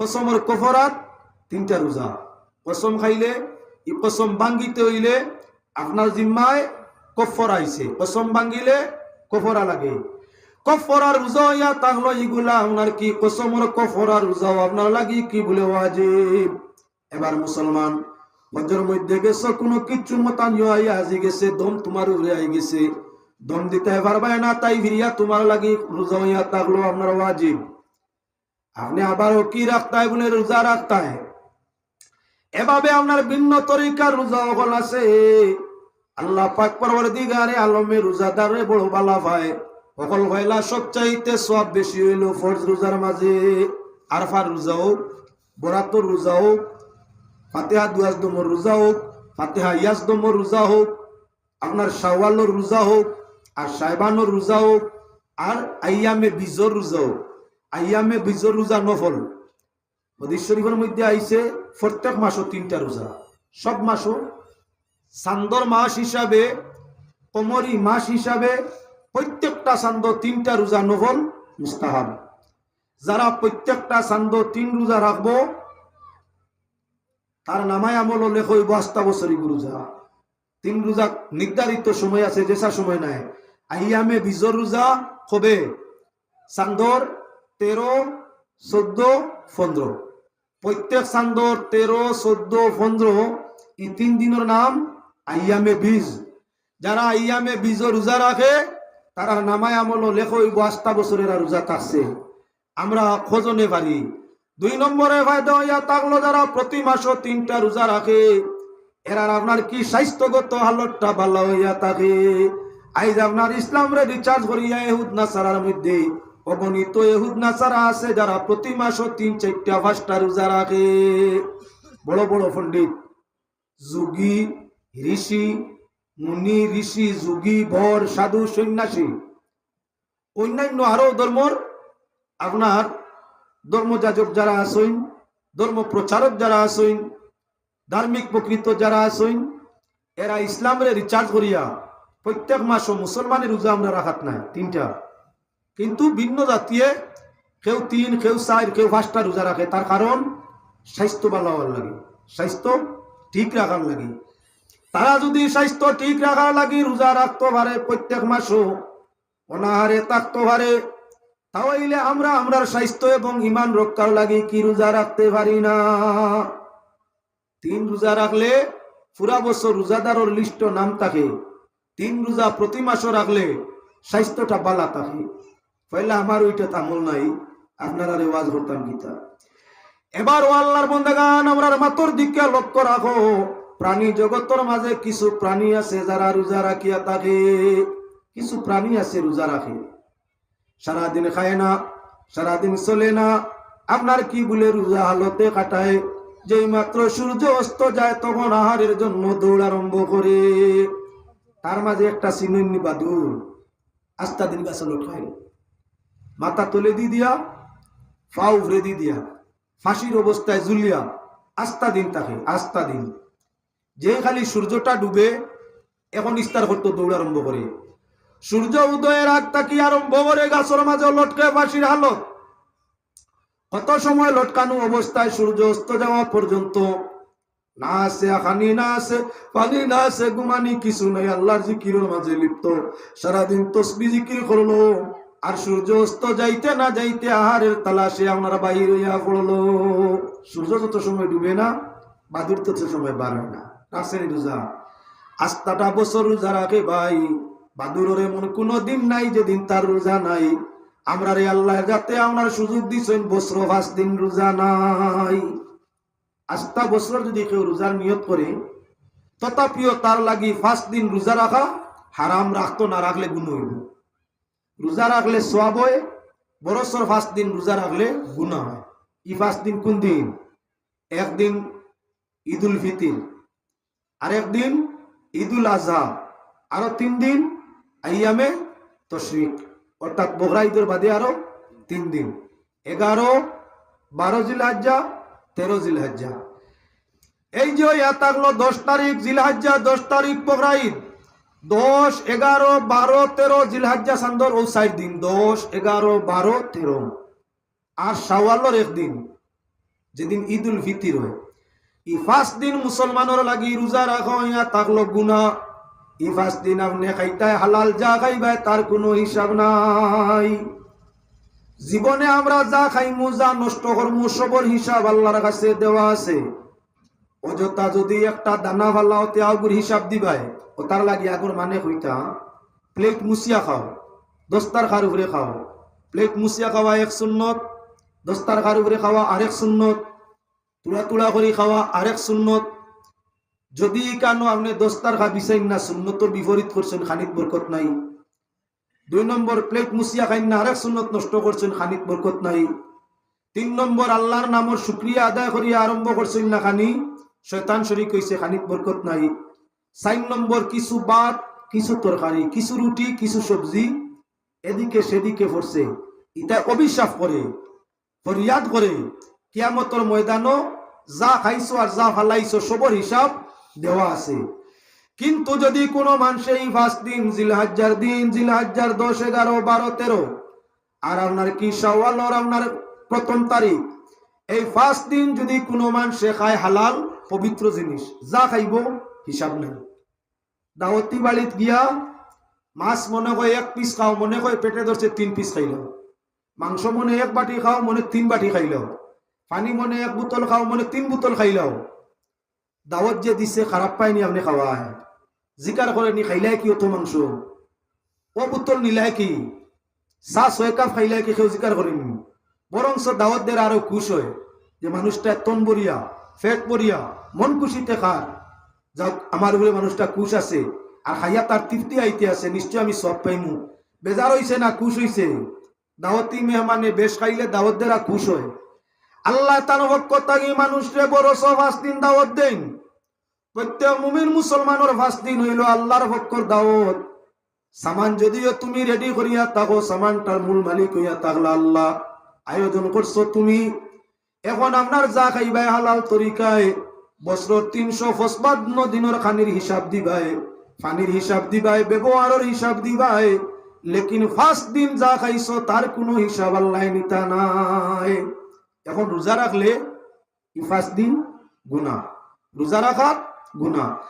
কসমর কফরাত, তিনটা রোজা। কসম খাইলে ই কসম ভাঙ্গিতে হইলে আপনার জিম্মায় কফর আইছে। কসম ভাঙ্গিলে কফরা লাগে। কফরা রোজা ইয়া তাহলে ইগুলা আপনার কি কসমর কফরা রোজাও আপনার লাগি কি বলে ওয়াজিব? এবার মুসলমান হজের মধ্যে গেছে, কোনো কিচ্ছু মতানিও আইয়া আজি গেছে, দম তোমার উড়ে আই গেছে। দম দিতে পারবে না, তাই ভিরিয়া তোমার লাগি রোজা হইয়া থাকল আপনার ওয়াজিব। আপনি আবারও কি রাখতে হয় বলে রোজা রাখতে হয় এভাবে আপনার ভিন্ন তরিকার রোজা হল আছে। আল্লাহ পাক পরবর দিগারে আলমে রোজাদারে বড় বালা পায়। সকল হইলা সবচাইতে সব বেশি হইল ফরজ রোজার মাঝে। আরফার রোজা হোক, বরাতর রোজা হোক, ফাতেহা দুয়াজ দমর রোজা হোক, ফাতেহা ইয়াস দমর রোজা হোক, আপনার শাওয়ালোর রোজা হোক, আর সাহেবানোর রোজা হোক, আর আইয়ামে বীজর রোজা হোক। আইয়ামে বীজর রোজা নফল। হদিস শরীফের মধ্যে আইছে, প্রত্যেক মাসও তিনটা রোজা। সব মাসও চান্দর মাস হিসাবে, কমরি মাস হিসাবে প্রত্যেকটা চান্দ তিনটা রোজা নফল মুস্তাহাব। যারা প্রত্যেকটা চান্দ তিন রোজা রাখব, তার নামায় আমল লেখ হইব আস্তা বছরই রোজা তিন রোজা নির্ধারিত সময় আছে, যেসা সময় নাই। আইয়ামে বীজর রোজা হবে চান্দর তেরো, চোদ্দ, পনেরো। প্রত্যেক চান্দর তেরো, চোদ্দ, পনেরো এই তিন দিনের নাম আইয়ামে বীজ। যারা আইয়ামে বীজ রোজা রাখে তারা নামায় আমল লেখ আস্তা বছরের রোজা থাকছে আমরা খোঁজনে পারি দুই নম্বরে ফায়দা হইয়া যারা প্রতি মাসও তিনটা রোজা রাখে এরা আপনার কি স্বাস্থ্যগত হালতটা ভালো হইয়া থাকে আইজ আপনার ইসলামরে রিচার্জ করিয়া এহুদ নাসারার মধ্যে। অগণিত এহুদ নাসারা আছে যারা প্রতি মাসও তিন, চারটা, পাঁচটা রোজা রাখে। বড় বড় পণ্ডিত। যোগী, ঋষি, মুনি, ঋষি, যোগী, বর, সাধু, সন্ন্যাসী। অন্যান্য আরও ধর্মর আপনার ধর্মযাজক যারা আসইন ধর্ম প্রচারক যারা আসইন ধার্মিক প্রকৃত যারা আসইন এরা ইসলামের রিচার্জ করিয়া প্রত্যেক মাসও মুসলমানের রোজা আমরা রাখাত নাই, তিনটা। কিন্তু ভিন্ন জাতিয়ে কেউ তিন, কেউ চার, কেউ পাঁচটা রোজা রাখে। তার কারণ স্বাস্থ্য ভালো হওয়ার লাগে। স্বাস্থ্য ঠিক রাখার লাগে। তারা যদি স্বাস্থ্য ঠিক রাখার লাগে রোজা রাখতে পারে প্রত্যেক মাসও, অনাহারে থাকতে পারে, তাহলে আমরা আমরার স্বাস্থ্য এবং ইমান রক্ষার লাগে কি রোজা রাখতে পারি না? তিন রোজা রাখলে পুরা বছর রোজাদারর লিস্ট নাম থাকে। তিন রোজা প্রতি মাসও রাখলে স্বাস্থ্যটা বালা থাকে। পয়লা আমার ওইটা তামল নাই, আপনারা রেওয়াজ করতাম গীতা। এবার ও আল্লাহর বন্দাগান আমরার মাতর দিকে লক্ষ্য রাখো। প্রাণী জগতের মাঝে কিছু প্রাণী আছে যারা রোজা রাখিয়া থাকে। কিছু প্রাণী আছে রোজা রাখে। সারাদিন খায় না, সারাদিন চলে না। আপনার কি বলে রোজা হালতে কাটায়? যেই মাত্র সূর্য অস্ত যায়, তখন আহারের জন্য দৌড় আরম্ভ করে। তার মাঝে একটা সিনুন্নি বাদুর আস্তা দিন গাছে লটকায় মাথা তুলে দি দিয়া পা উভরে দি দিয়া, ফাঁসির অবস্থায় জুলিয়া আস্তা দিন তাকে আস্তা দিন। যে খালি সূর্যটা ডুবে, এখন ইস্তার করতো দৌড় আরম্ভ করে। সূর্য উদয়ের আগ তাকি আরম্ভ করে গাছের মাঝে লটকে ফাঁসির হালত। কত সময় লটকানো অবস্থায় সূর্য অস্ত যাওয়া পর্যন্ত না আছে আখানি না আছে, পানি না আছে, গুমানি কিছু নাই আল্লাহর জিকিরের মাঝে লিপ্ত। সারাদিন তসবি জিকির করল আর সূর্য অস্ত যাইতে না যাইতে আহারের তালাশে আপনারা বাহির হইয়া পড়ল। সূর্য যত সময় ডুবে না, বাদুর তত সময় হয় না। রাসের রোজা আস্তাটা বছর রোজা রাখে ভাই। বাদুরের এমন কোনো দিন নাই যেদিন তার রোজা নাই। আমরা রে আল্লাহ যাতে আপনার সুযোগ দিচ্ছেন বছর পাঁচ দিন রোজা নাই। আস্তা বছর যদি কেউ রোজার নিয়ত করে, তথাপিও তার লাগি পাঁচ দিন রোজা রাখা হারাম রাখতো না, রাখলে গুণ হইব রোজা রাখলে সোয়াব হয় বরসর পাঁচ দিন রোজা রাখলে গুণা হয়। ই পাঁচ দিন কোন দিন? একদিন ঈদুল ফিতির, আরেক দিন ঈদুল আজহা, আরও তিন দিন আইয়ামে তশরিক, অর্থাৎ বকরা ঈদের বাদে আরও তিন দিন। এগারো, বারো জিলহাজ্জা, তেরো জিলহাজ্জা। এই যে ইয়া থাকল, দশ তারিখ জিলহাজ্জা, দশ তারিখ বকরা ঈদ। দশ, এগারো, বারো, তেরো, জিলহাজ্জা সান্দর ও সাইড দিন। দশ, এগারো, বারো, তেরো। আর শাওয়ালোর একদিন, যেদিন ঈদ উল ফিতির হয়। ই পাঁচ দিন মুসলমানের লাগি রোজা রাখো, ইয়া তাকলো গুনা ই পাঁচ দিন আপনি খাইতায় হালাল যা খাইবাই তার কোনো হিসাব নাই। জীবনে আমরা যা খাইমু, যা নষ্ট করমু, সবর হিসাব আল্লাহর কাছে দেওয়া আছে। অযথা যদি একটা দানা ফালাও তে আগুর হিসাব দিবাই ও তার লাগি আগুর মানে হইতা প্লেট মুছিয়া খাও দস্তার খার উপরে খাও। প্লেট মুছিয়া খাওয়া এক সুন্নত দস্তার খার উপরে খাওয়া আরেক সুন্নত তুলা তুলা করে খাওয়া আরেক সুন্নত। যদি কেন আপনি দস্তার খা বিচাইন না সুন্নতর বিপরীত করছেন খানিক বরকত নাই। দুই নম্বর প্লেট মুছিয়া খাইন না আরেক সুন্নত নষ্ট করছেন খানিক বরকত নাই। তিন নম্বর আল্লাহর নামর শুক্রিয়া আদায় করিয়া আরম্ভ করছেন না খানি। শয়তান শরীক কইছে খানিক বরকত নাই। চার নম্বর, কিছু ভাত, কিছু তরকারি, কিছু রুটি, কিছু সবজি, এদিকে সেদিকে পড়ছে ইটা অভিশাপ করে, ফরিয়াদ করে। কিয়ামতর ময়দানও যা খাইছো আর যা ফালাইছো, সবর হিসাব দেওয়া আছে। কিন্তু যদি কোনো মানুষে এই পাঁচ দিন, জিলহাজ্জার দিন, জিলহাজ্জার দশ, এগারো, বারো, তেরো, আর আপনার কি সওয়ালর আপনার প্রথম তারিখ, এই পাঁচ দিন যদি কোনো মানুষে খায় হালাল পবিত্র জিনিস। যা খাইব, হিসাব নেই। দাওয়াতি বাড়িত গিয়া মাছ মনে হয় এক পিস খাও, মনে হয় পেটে ধরছে তিন পিস খাইলাম। মাংস মনে এক বাটি খাও, মনে তিন বাটি খাইলাও পানি মনে এক বোতল খাও, মনে তিন বোতল খাইলাও দাওয়াত যে দিছে, খারাপ পায়নি আপনি খাওয়ায়। জিকার করে নি খাইলাই কি অত মাংস? ও বোতল নিলাই কি? চা ছয় কাপ খাইলাই কি কেউ জিকার করেনি বরংস দাওয়াত দের আরও খুশ হয় যে মানুষটা তন বরিয়া ফেট বরিয়া মন খুশিতে খার যাক আমার উপরে মানুষটা খুশ আছে আর খাইয়া তার তৃপ্তি আইতে আছে, নিশ্চয় আমি সব পাইমু। বেজার হইছে না খুশ হইছে দাওয়াতি মেহমানে বেশ খাইলে দাওয়াত দেরা খুশ হয়। আল্লাহ তার থাকি মানুষরে বড় সব দিন দাওয়াত দেন। প্রত্যেক মুমিন মুসলমানের পাঁচ দিন হইল আল্লাহর পক্ষর দাওয়াত সামান যদিও তুমি রেডি করিয়া থাকো সামানটার মূল মালিক হইয়া থাকলা আল্লাহ। আয়োজন করছ তুমি। এখন আপনার যা খাইবাই হালাল তরিকায় বছর তিনশো ফসবাদ দিনের খানির হিসাব দিবাই পানির হিসাব দিবাই ব্যবহারের হিসাব দিবাই লেকিন ফার্স্ট দিন যা খাইছো, তার কোনো হিসাব আল্লাহ নিতা নাই। এখন রোজা রাখলে ফার্স্ট দিন গুণা রোজা রাখার গুণা